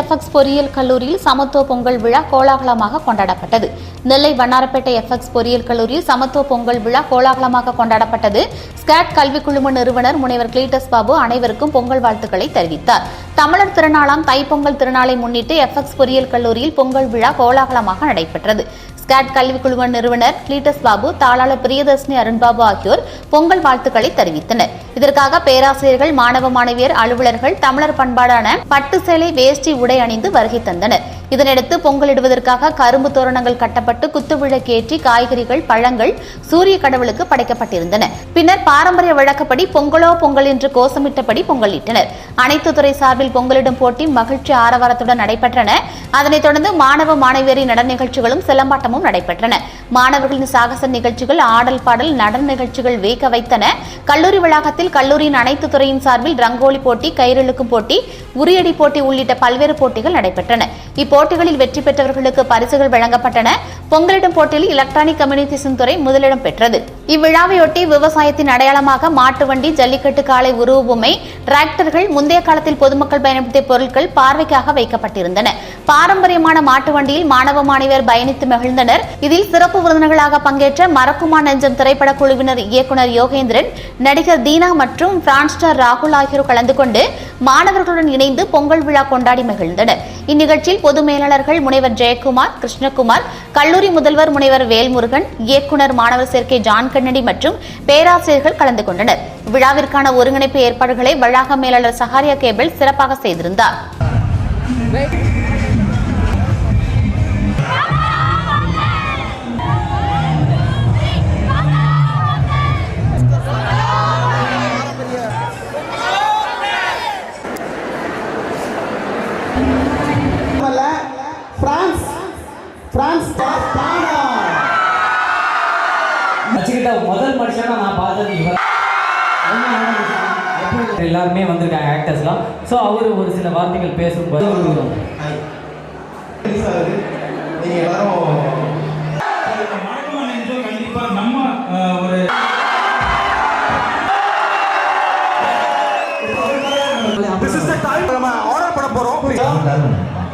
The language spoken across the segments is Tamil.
எஃப்எக்ஸ் பொறியியல் கல்லூரியில் சமத்துவ பொங்கல் விழா கோலாகலமாக கொண்டாடப்பட்டது. நெல்லை வண்ணாரப்பேட்டை எஃப்எக்ஸ் பொறியியல் கல்லூரியில் சமத்துவ பொங்கல் விழா கோலாகலமாக கொண்டாடப்பட்டது. ஸ்கேட் கல்விக் குழும நிறுவனர் முனைவர் கிளீட்டஸ் பாபு அனைவருக்கும் பொங்கல் வாழ்த்துக்களை தெரிவித்தார். தமிழர் திருநாளாம் தைப்பொங்கல் திருநாளை முன்னிட்டு எஃப்எக்ஸ் பொறியியல் கல்லூரியில் பொங்கல் விழா கோலாகலமாக நடைபெற்றது. ஸ்காட் கல்விக் குழும நிறுவனர் கிளீட்டஸ் பாபு தாளாளர் பிரியதர்ஷினி அருண்பாபு ஆகியோர் பொங்கல் வாழ்த்துக்களை தெரிவித்தனர். இதற்காக பேராசிரியர்கள் மாணவ மாணவியர் அலுவலர்கள் தமிழர் பண்பாடான பட்டு சேலை வேஷ்டி உடை அணிந்து வருகை தந்தனர். இதனையடுத்து பொங்கலிடுவதற்காக கரும்பு தோரணங்கள் கட்டப்பட்டு குத்துவிளக்கேற்றி காய்கறிகள் பழங்கள் சூரிய கடவுளுக்கு படைக்கப்பட்டிருந்தன. பின்னர் பாரம்பரிய வழக்கப்படி பொங்கலோ பொங்கல் என்று கோஷமிட்டபடி பொங்கலிட்டனர். அனைத்து துறை சார்பில் பொங்கலிடும் போட்டி மகிழ்ச்சி ஆரவாரத்துடன் நடைபெற்றன. அதனைத் தொடர்ந்து மாணவ மாணவியரின் நடன நிகழ்ச்சிகளும் சிலம்பாட்டமும் நடைபெற்றன. மாணவர்களின் சாகச நிகழ்ச்சிகள் ஆடல் பாடல் நடன நிகழ்ச்சிகள் வேக வைத்தன. கல்லூரி வளாகத்தில் கல்லூரியின் அனைத்து துறையின் சார்பில் ரங்கோலி போட்டி கயிறிழுக்கும் போட்டி உரியடி போட்டி உள்ளிட்ட பல்வேறு போட்டிகள் நடைபெற்றன. இப்போட்டிகளில் வெற்றி பெற்றவர்களுக்கு பரிசுகள் வழங்கப்பட்டன. பொங்கலிடும் போட்டியில் எலக்ட்ரானிக் கம்யூனிகேஷன் துறை முதலிடம் பெற்றது. இவ்விழாவையொட்டி விவசாயத்தின் அடையாளமாக மாட்டு வண்டி ஜல்லிக்கட்டு காலை உருவ டிராக்டர்கள் முந்தைய காலத்தில் பொதுமக்கள் பயன்படுத்திய பொருட்கள் பார்வைக்காக வைக்கப்பட்டிருந்தன. பாரம்பரியமான மாட்டு வண்டியில் மாணவ மாணவியர் பயணித்து மகிழ்ந்தனர். இதில் சிறப்பு விருந்தினர்களாக பங்கேற்ற மறக்குமா நெஞ்சம் திரைப்பட குழுவினர் இயக்குனர் யோகேந்திரன் நடிகர் தீனா மற்றும் பிரான்ஸ்டர் ராகுல் ஆகியோர் கலந்து கொண்டு மாணவர்களுடன் இணைந்து பொங்கல் விழா கொண்டாடி மகிழ்ந்தனர். இந்நிகழ்ச்சியில் பொது மேலாளர்கள் முனைவர் ஜெயக்குமார் கிருஷ்ணகுமார் கல்லூரி முதல்வர் முனைவர் வேல்முருகன் இயக்குனர் மாணவர் சேர்க்கை ஜான் கண்ணடி மற்றும் பேராசிரியர்கள் கலந்து கொண்டனர். விழாவிற்கான ஒருங்கிணைப்பு ஏற்பாடுகளை வளாக மேலாளர் சஹாரியா கேபிள் சிறப்பாக செய்திருந்தார். எல்லாருமே வந்திருக்காங்க ஆக்டர்ஸ்லாம் ஸோ அவர் ஒரு சில வார்த்தைகள் பேசும்போது ஒரு நீங்க எல்லாரும் மறக்காம நினைச்சோம் கண்டிப்பா நம்ம அஹ், ஒரு ஆர்டர் பண்ண போறோம்.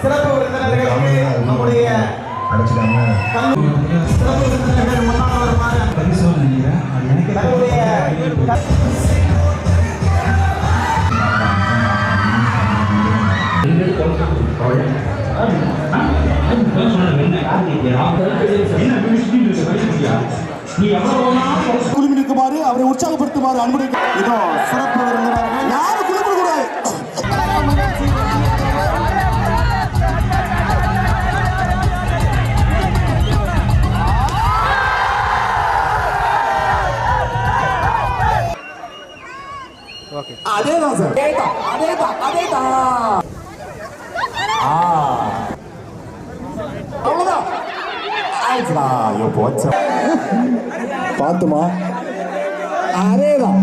சிறப்பு விருந்தினர்களுக்கு நம்முடைய சிறப்பு விருந்தினர்கள் முன்னாள் வருமாறு பரிசோதனை நினைக்கிறேன் அது எனக்கு தன்னுடைய குழுமி நிற்குமாறு அவரை உற்சாகப்படுத்துமாறு அன்புடன் இதோ சிறப்பு விருந்தினர்கள் யாரும் குழுமிடக்கூடாது அதேதான் சார். அதேதான் அதேதான் அதேதான். அவ்வளவுதான். ஆயிடுச்சுடா ஐயோ போச்சு. பார்த்துமா அதேதான்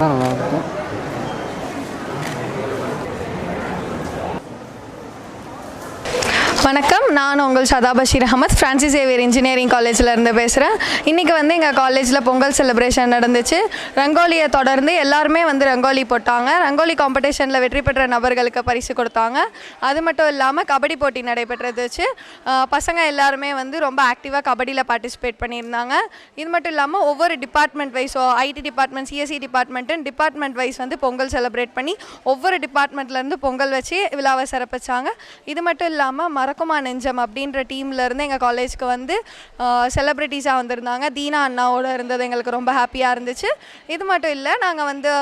நல்லா இருக்கும் வணக்கம். நான் உங்கள் சதாபஷீர் அகமத் ஃப்ரான்சிஸ் ஏவியர் இன்ஜினியரிங் காலேஜில் இருந்து பேசுகிறேன் இன்றைக்கி வந்து எங்கள் காலேஜில் பொங்கல் செலிப்ரேஷன் நடந்துச்சு. ரங்கோலியை தொடர்ந்து எல்லாருமே வந்து ரங்கோலி போட்டாங்க. ரங்கோலி காம்படிஷனில் வெற்றி பெற்ற நபர்களுக்கு பரிசு கொடுத்தாங்க. அது மட்டும் இல்லாமல் கபடி போட்டி நடைபெற்றதுச்சு. பசங்க எல்லாருமே வந்து ரொம்ப ஆக்டிவாக கபடியில் பார்ட்டிசிபேட் பண்ணியிருந்தாங்க. இது மட்டும் இல்லாமல் ஒவ்வொரு department wise IT department CSC டிபார்ட்மெண்ட்டுன்னு department wise வந்து பொங்கல் செலிப்ரேட் பண்ணி ஒவ்வொரு டிபார்ட்மெண்ட்லேருந்து பொங்கல் வச்சு விழாவை சிறப்பிச்சாங்க. இது மட்டும் இல்லாமல் மறக்குமா நெஞ்சம் அப்படின்ற டீம்லேருந்து எங்கள் காலேஜ்க்கு வந்து செலிப்ரிட்டிஸாக வந்திருந்தாங்க. தீனா அண்ணாவோட இருந்தது எங்களுக்கு ரொம்ப ஹாப்பியாக இருந்துச்சு. இது மட்டும் இல்லை நாங்கள் வந்து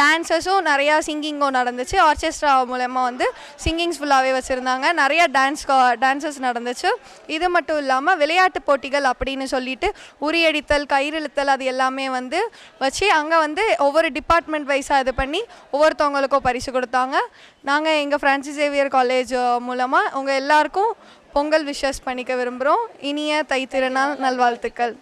டான்ஸஸும் நிறையா சிங்கிங்கும் நடந்துச்சு. ஆர்கெஸ்ட்ரா மூலயமா வந்து சிங்கிங்ஸ் ஃபுல்லாகவே வச்சுருந்தாங்க. நிறையா டான்ஸ் டான்ஸஸ் நடந்துச்சு. இது மட்டும் இல்லாமல் விளையாட்டு போட்டிகள் அப்படின்னு சொல்லிட்டு உரியடித்தல் கயிறிழுத்தல் அது எல்லாமே வந்து வச்சு அங்கே வந்து ஒவ்வொரு டிபார்ட்மெண்ட் வைஸாக இது பண்ணி ஒவ்வொருத்தவங்களுக்கும் பரிசு கொடுத்தாங்க. நாங்கள் எங்கள் ஃப்ரான்சிஸ் சேவியர் காலேஜ் மூலமாக உங்கள் எல்லாருக்கும் பொங்கல் விஷஸ் பண்ணிக்க விரும்புகிறோம் இனிய தைத்திருநாள் நல்வாழ்த்துக்கள்.